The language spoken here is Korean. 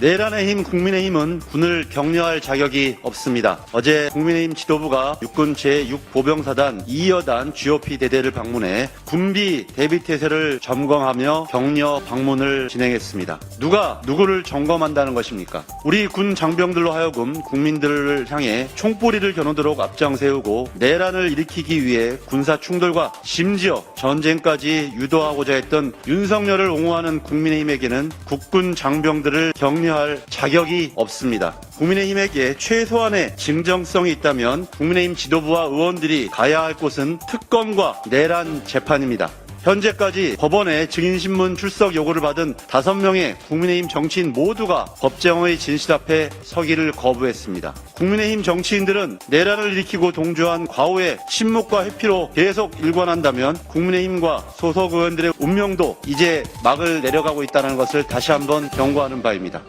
내란의 힘 국민의힘은 군을 격려할 자격이 없습니다. 어제 국민의힘 지도부가 육군 제6보병사단 2여단 GOP 대대를 방문해 군비 대비태세를 점검하며 격려 방문을 진행했습니다. 누가 누구를 점검한다는 것입니까? 우리 군 장병들로 하여금 국민들을 향해 총뿌리를 겨누도록 앞장 세우고 내란을 일으키기 위해 군사 충돌과 심지어 전쟁까지 유도하고자 했던 윤석열을 옹호하는 국민의힘에게는 국군 장병들을 격려 할 자격이 없습니다. 국민의힘에게 최소한의 진정성이 있다면 국민의힘 지도부와 의원들이 가야 할 곳은 특검과 내란 재판입니다. 현재까지 법원에 증인신문 출석 요구를 받은 다섯 명의 국민의힘 정치인 모두가 법정의 진실 앞에 서기를 거부했습니다. 국민의힘 정치인들은 내란을 일으키고 동조한 과오의 침묵과 회피로 계속 일관한다면 국민의힘과 소속 의원들의 운명도 이제 막을 내려가고 있다는 것을 다시 한번 경고하는 바입니다.